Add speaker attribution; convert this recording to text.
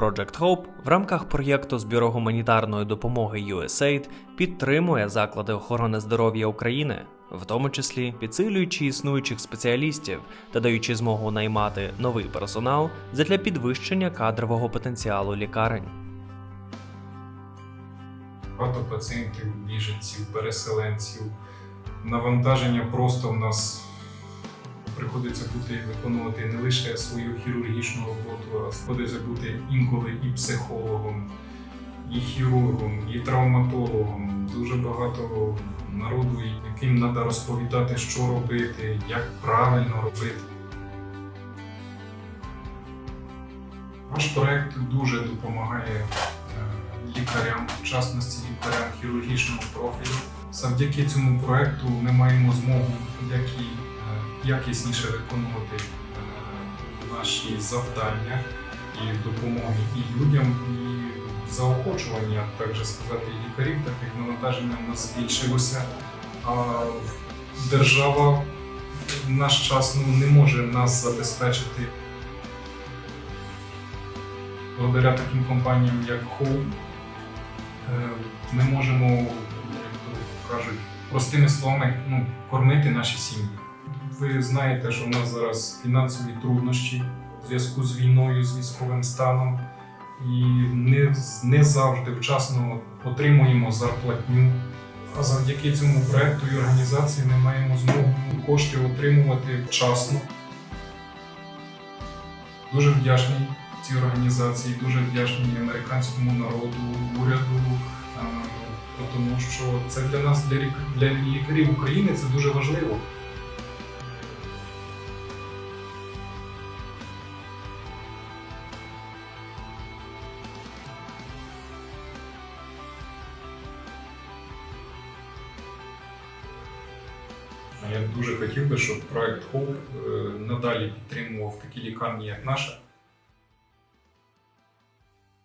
Speaker 1: Project Hope в рамках проєкту збіру гуманітарної допомоги USAID підтримує заклади охорони здоров'я України, в тому числі підсилюючи існуючих спеціалістів та даючи змогу наймати новий персонал задля підвищення кадрового потенціалу лікарень.
Speaker 2: Багато пацієнтів, біженців, переселенців. Навантаження просто в нас приходиться бути виконувати не лише свою хірургічну роботу, а приходиться бути інколи і психологом, і хірургом, і травматологом. Дуже багато народу, яким треба розповідати, що робити, як правильно робити. Наш проект дуже допомагає е, лікарям, в частності лікарям хірургічного профілю. Завдяки цьому проекту ми маємо змогу як і, якісніше виконувати е, наші завдання і допомоги і людям, і заохочування, так же сказати, і лікарів, так як навантаження в нас збільшилося. А держава в наш час ну, не може нас забезпечити благодаря таким компаніям, як Home, е, ми можемо, як то кажуть, простими словами, ну, кормити наші сім'ї. Ви знаєте, що в нас зараз фінансові труднощі в зв'язку з війною, з військовим станом, і не, не завжди вчасно отримуємо зарплатню. А завдяки цьому проекту і організації ми маємо змогу кошти отримувати вчасно. Дуже вдячний цій організації, дуже вдячний американському народу, уряду, тому що це для нас, для лікарів України, це дуже важливо. Я дуже хотів би, щоб проект Hope е, надалі підтримував такі лікарні, як наша,